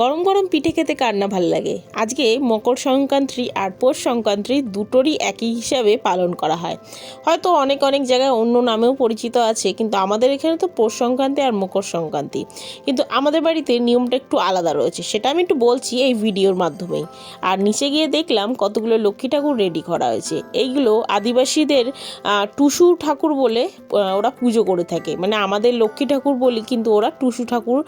গরম গরম পিঠে খেতে কার না ভালো লাগে? আজকে মকর সংক্রান্তি আর পৌষ সংক্রান্তি দুটোরই একই হিসাবে পালন করা হয়। হয়তো অনেক অনেক জায়গায় অন্য নামেও পরিচিত আছে, কিন্তু আমাদের এখানে তো পৌষ সংক্রান্তি আর মকর সংক্রান্তি। কিন্তু আমাদের বাড়িতে নিয়মটা একটু আলাদা রয়েছে, সেটা আমি একটু বলছি এই ভিডিওর মাধ্যমেই। আর নিচে গিয়ে দেখলাম কতগুলো লক্ষ্মী ঠাকুর রেডি করা হয়েছে। এইগুলো আদিবাসীদের টুসু ঠাকুর বলে ওরা পুজো করে থাকে। মানে আমাদের লক্ষ্মী ঠাকুর বলি, কিন্তু ওরা টুসু ঠাকুর,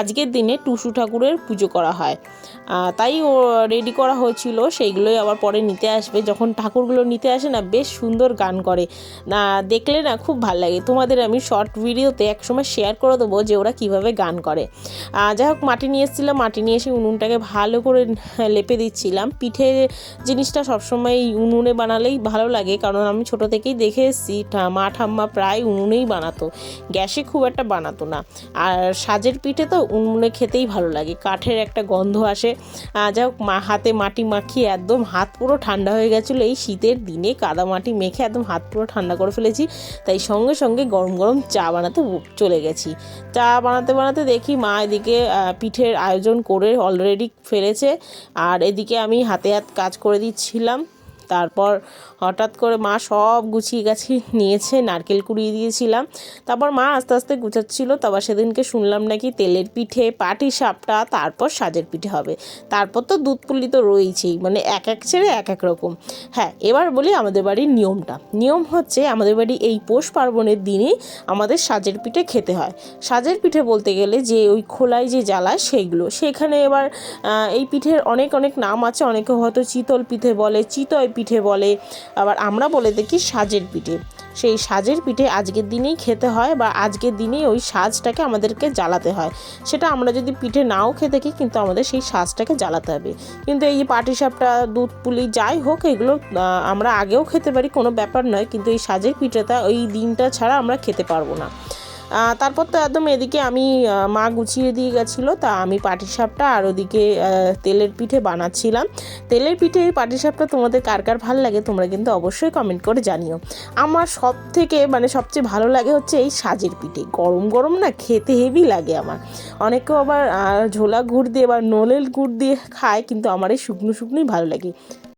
আজকের দিনে টুসু ঠাকুরের পুজো করা হয়। তাই ও রেডি করা হয়েছিল, সেইগুলোই আবার পরে নিতে আসবে। যখন ঠাকুরগুলো নিতে আসে না, বেশ সুন্দর গান করে। না, দেখলে না খুব ভালো লাগে। তোমাদের আমি শর্ট ভিডিওতে একসময় শেয়ার করে দেবো যে ওরা কীভাবে গান করে। যাই হোক, মাটি নিয়ে এসেছিলাম, মাটি নিয়ে এসে উনুনটাকে ভালো করে লেপে দিচ্ছিলাম। পিঠে জিনিসটা সবসময় উনুনে বানালেই ভালো লাগে, কারণ আমি ছোট থেকেই দেখে এসেছি মা ঠাম্মা প্রায় উনুনেই বানাতো। গ্যাসে খুব একটা বানাতো না। আর সাজের পিঠে তো উনুনে খেতেই ভালো লাগে। কাঠের একটা গন্ধ আসে। যাই হোক, মা, হাতে মাটি মাখিয়ে একদম হাত পুরো ঠান্ডা হয়ে গেছিল। এই শীতের দিনে কাদা মাটি মেখে একদম হাত পুরো ঠান্ডা করে ফেলেছি। তাই সঙ্গে সঙ্গে গরম গরম চা বানাতে চলে গেছি। চা বানাতে বানাতে দেখি মা এদিকে পিঠের আয়োজন করে অলরেডি ফেলেছে। আর এদিকে আমি হাতে হাত কাজ করে দিচ্ছিলাম। তারপর হঠাৎ করে মা সব গুছিয়ে গাছি নিয়েছে, নারকেল কুড়িয়ে দিয়েছিলাম। তারপর মা আস্তে আস্তে গুছাচ্ছিল, তারপর সেদিনকে শুনলাম নাকি তেলের পিঠে, পাটি সাপটা, তারপর সাজের পিঠে হবে। তারপর তো দুধ পুলি তো রয়েছেই মানে এক এক ছেড়ে এক এক রকম। হ্যাঁ এবার বলি আমাদের বাড়ির নিয়মটা। নিয়ম হচ্ছে আমাদের বাড়ি এই পৌষ পার্বণের দিনই আমাদের সাজের পিঠে খেতে হয়। সাজের পিঠে বলতে গেলে যে ওই খোলায় যে জ্বালায় সেইগুলো। সেখানে এবার এই পিঠের অনেক অনেক নাম আছে, অনেকে হয়তো চিতল পিঠে বলে, চিতই পিঠে বলে, আবার আমরা বলে দেখি সাজের পিঠে। সেই সাজের পিঠে আজকের দিনেই খেতে হয় বা আজকের দিনেই ওই সাজটাকে আমাদেরকে জ্বালাতে হয়। সেটা আমরা যদি পিঠে নাও খেতে থাকি কিন্তু আমাদের সেই সাজটাকে জ্বালাতে হবে। কিন্তু এই পাটিসাপটা দুধ পুলি যাই হোক, এগুলো আমরা আগেও খেতে পারি, কোনো ব্যাপার নয়। কিন্তু এই সাজের পিঠেটা, ওই দিনটা ছাড়া আমরা খেতে পারব না। তারপর তো একদম এদিকে আমি মা গুছিয়ে দিয়ে গেছিল, তা আমি পাটিসাপটা আর ওদিকে তেলের পিঠে বানাচ্ছিলাম। তেলের পিঠে এই পাটিসাপটা তোমাদের কার কার ভালো লাগে তোমরা কিন্তু অবশ্যই কমেন্ট করে জানিও। আমার সব থেকে মানে সবচেয়ে ভালো লাগে হচ্ছে এই সাজের পিঠে। গরম গরম না খেতে হেভি লাগে আমার। অনেকেও আবার ঝোলা গুড় দিয়ে বা নলেল গুড় দিয়ে খায়, কিন্তু আমার এই শুকনো শুকনোই ভালো লাগে।